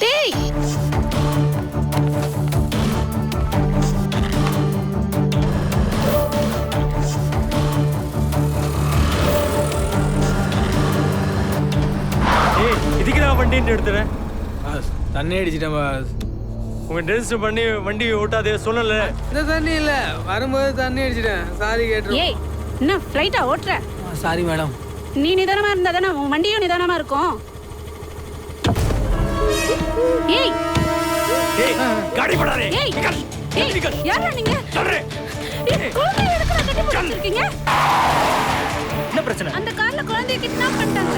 டேய். இதுக்கு நான் வண்டின்னு எடுத்துறேன் தண்ணி அடிச்சிட்டேன் பாஸ். உங்க பண்ணி வண்டி ஓட்டாதே சொல்லல. இந்த தண்ணி இல்ல வரும்போது தண்ணி அடிச்சிட்டேன். சாரி கேட்டுரு ஏய் என்ன ஃப்ளைட்டா ஓட்டுற? Sorry madam. நீ நிதானமா இருந்தா தானே வண்டியும் நிதானமா இருக்கும். ஏய் காடி படாதே ஏய் ஏய் யாரா நீங்க? சொல்றேன் ஏய், குழந்தைய எதுக்குடா கட்டி போட்டு வச்சிருக்கீங்க? என்ன பிரச்சனை? அந்த கார்ல குழந்தைய கிட்னாப் பண்ணிட்டாங்க.